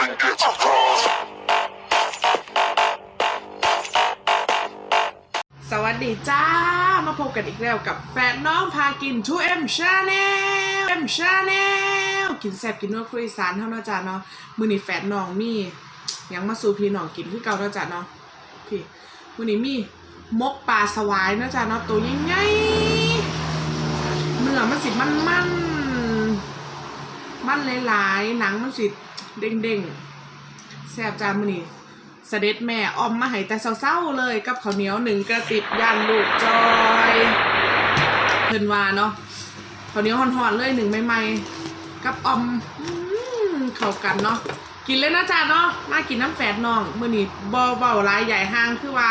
even get to cross. สวัสดีจ้า มาพบกันอีกแล้วกับแฟนน้องพากิน 2M Channel M Channel กินแซ่บกินนัวคุยสารเท่านะจ้าเนาะมือนี้แฟนน้องมีหยังมาสู่พี่น้องกินคือเก่าเนาะจ้าเนาะพี่มือนี้มีมกปลาสวายเนาะจ้าเนาะตัวใหญ่เนื้อมันสิมันมันมันหลายๆหนังมันสิ เด้งๆแซ่บจามือนี้เสด็จแม่ออมมาให้แต่เศร้าๆเลยกับข้าวเหนียวหนึ่งกระติบยันลูกจอยเพิ่นว่าเนาะข้าวเหนียวห่อนๆเลยหนึ่งใหม่ๆกับออมอืมเข้ากันเนาะกินเลยนะจ๊ะเนาะมากินน้ำแฝดน้องมือนี้บ่เบาลายใหญ่ห้างคือว่า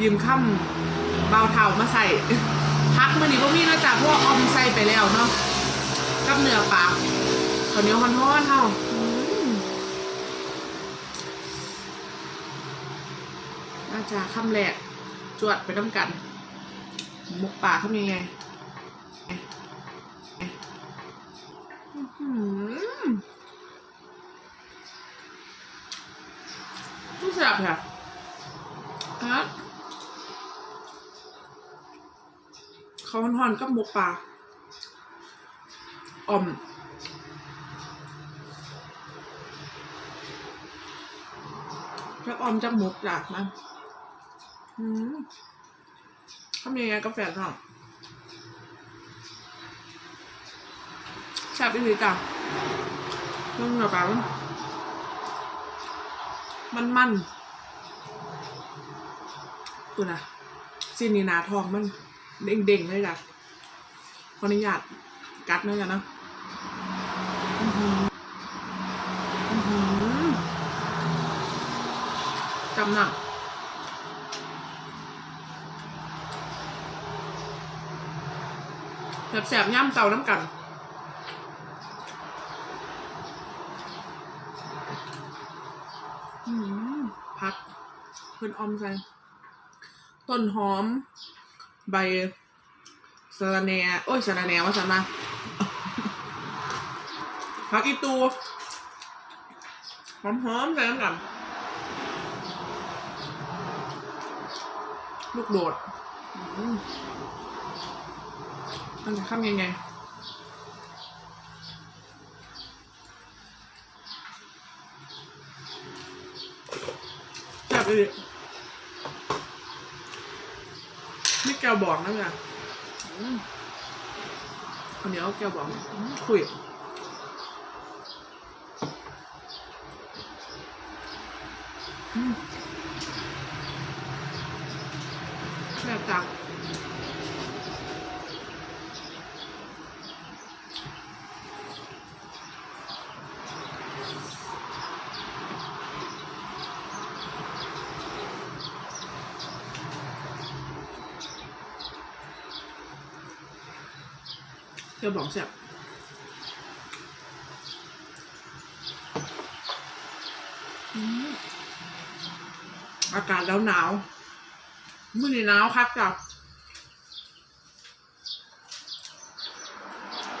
ยืมค่ำเบาเท่ามาใส่พักมือนี้บ่มีนะจ๊ะเพราะว่าออมใส่ไปแล้วเนาะกับเนื้อปลาข้าวเหนียวห่อนๆเฮา น่าจะคำแรกจวดไปน้ำกันหมกป่าทำยังไงอื้อหือรู้สึกแบบค่ะฮะเขาหอนๆกับหมกป่าอ่อมจักออมจักมุกจ้ะนะอื มทำยังไงกาแฟทองแซ่บอีหลีจ้ะเรื่องแบบมันมันตัวนะซีนีนาทองมัน เด้งเด้งๆเลยจ้ะขออนุญาตกัดหน่อยจ้ะนาะจำหนัก แสบๆย่ำเตาน้ำกันพักเพื่อนออมใส่ต้นหอม ใบสะระแหน่โอ้ยสะระแหน่ว่าสันมาพักอีตูหอมๆใส่น้ำกันลูกโดดอื มันจะทำยังไงแบบนี้นี่แกวบอกนะเนี่ยอันนี้เอาแกวบอกคุยอืมแบบจัง เดี๋ยวบอกเสียบอืมอากาศแล้วหนาวมื่อนี้หนาวคักจ้ะ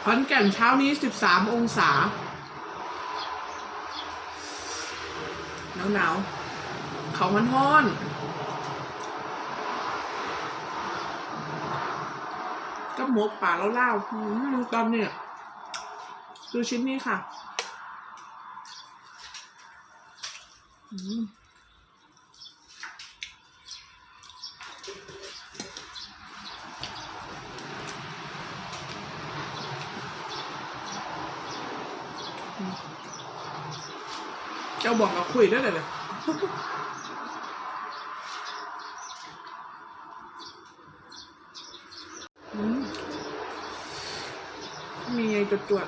ขอนแก่นเช้านี้สิบสามองศา หนาวหนาวเขามันห้อน ก็หมกป่าแล้วเล่าอืมตอนเนี้ยดูชิ้นนี้ค่ะเจ้าบอกกับคุยได้เลยเลยอืมมีไง จวดจวด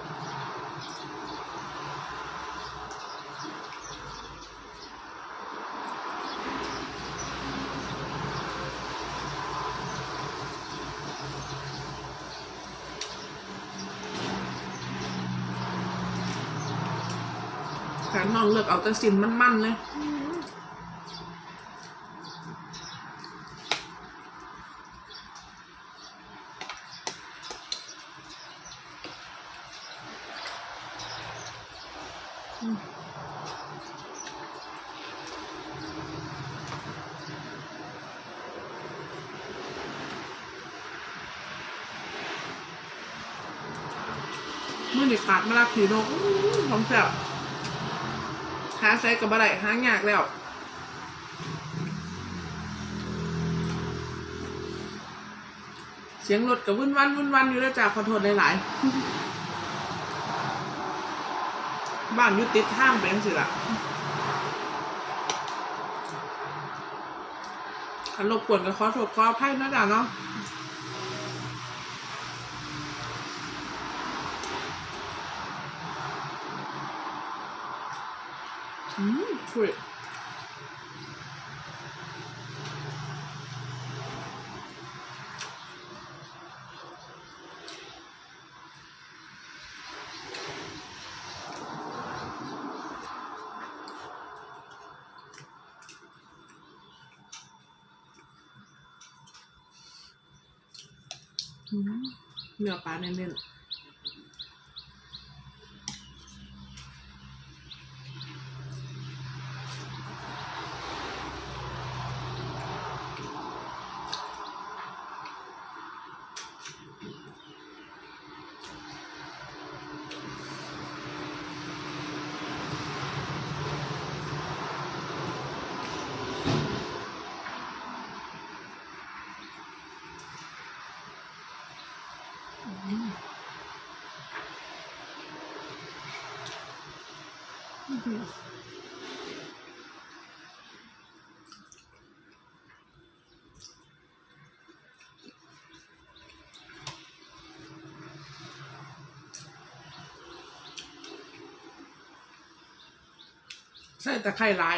แขนน้องเลือกเอาแต่สินมันๆเลย มื่อนี่ขาดมาลาขีนกอื้อของแซ่บหาใส่กับอะไรหายากแล้วเสียงรถกับวุ่นวันวุ่นวันอยู่แล้วจ้าขอโทษหลายๆ บ้านยู่ติดห้างเป็นสิละคันรบกวนก็ขอโทษขออภัยนะจ๊ะเนาะ อืมคุยอืมเนื้อปลาเน้นๆ ใส่แต่ไข่ลาย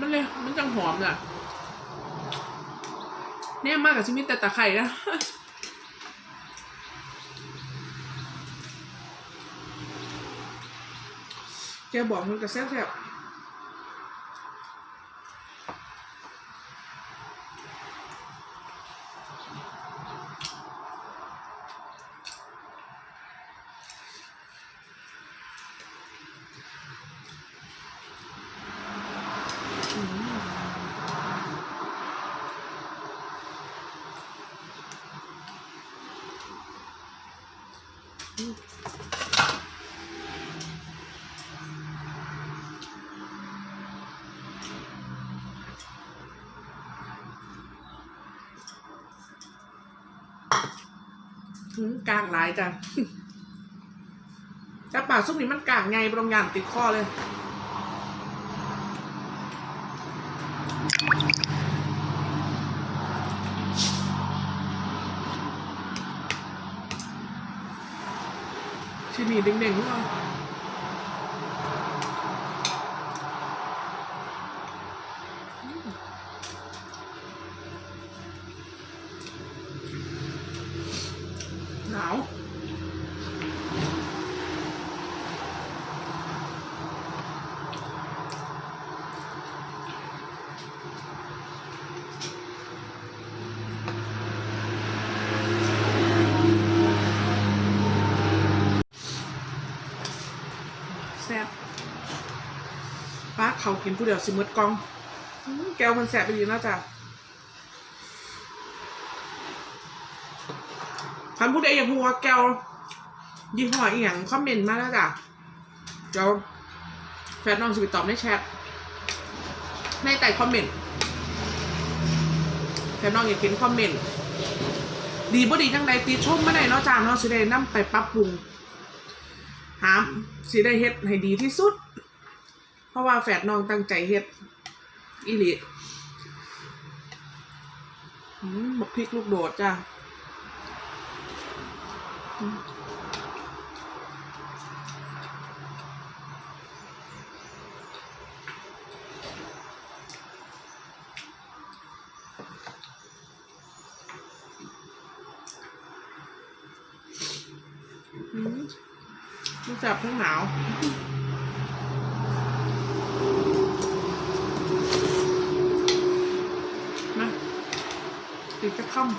มันเลยมันจังหอมน่ะเนี่ยมากกับชิมิแต่ตะไคร่นะแกบอกมันกับแซ่บ กลางหลายจ้ะแต่ป่าซุปนี้มันกลางไงบรงยานติดคอเลยที่นี่เด้งๆขึ้นมา เขากินผู้เดียวสิมืดกองอื้อแก้วมันแซ่บไปดีนะจ๊ะท่านผู้ใดอยากรู้ว่าแก้วยี่ห้ออีหยังคอมเมนต์มาแล้วจ้ะเดี๋ยวแฟนน้องจะไปตอบในแชทในใต้คอมเมนต์แฟนน้องอยากเห็นคอมเมนต์ดีบ่ดีจังใดตีชมมาได้เนาะจ้าเนาะสิได้นำไปปรับปรุงหามสิได้เฮ็ดให้ดีที่สุด ราะว่าแฝดน้องตั้งใจเฮ็ดอีหลีอืมบักพริกลูกโดดจ้ะอืมอืมมันแสบทั้งหนาว มาติด จะค่ำ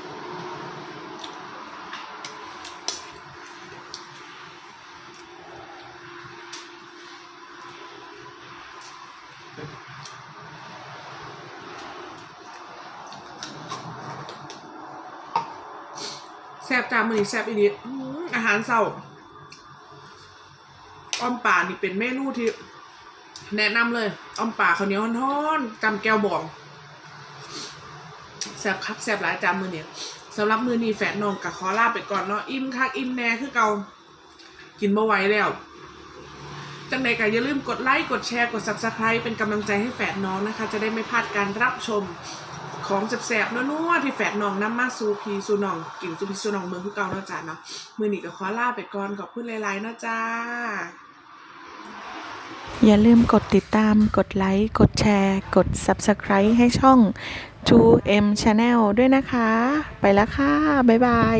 แซ่บจามือนี้แซ่บอีดีอื้อาหารเศร้าอ้อมป่านี่เป็นเมนูที่แนะนำเลยอ้อมป่าข้าวเหนียวฮ้อนๆกำแก้วบอง แซบคักแซบหลายจานมือเนี่ยสำหรับมือนี้แฟนน้องกับขอลาไปก่อนเนาะอิ่มคักอิ่มแน่คือเกากินบ่ไหวแล้ว จังใดก็อย่าลืมกดไลค์กดแชร์กด subscribe เป็นกำลังใจให้แฝดน้องนะคะ จะได้ไม่พลาดการรับชมของแสบๆนัวๆที่แฝดน้องน้ำมาสูพีสูน้องกินสูพีสูน้องเมืองคือเก่าเนาะจ้าเนาะมือนี้ก็ขอลาไปก่อนขอบคุณหลายๆเนาะจ้าอย่าลืมกดติดตาม กดไลค์ กดแชร์ กด Subscribe ให้ช่อง 2M Channel ด้วยนะคะ ไปแล้วค่ะ บ๊ายบาย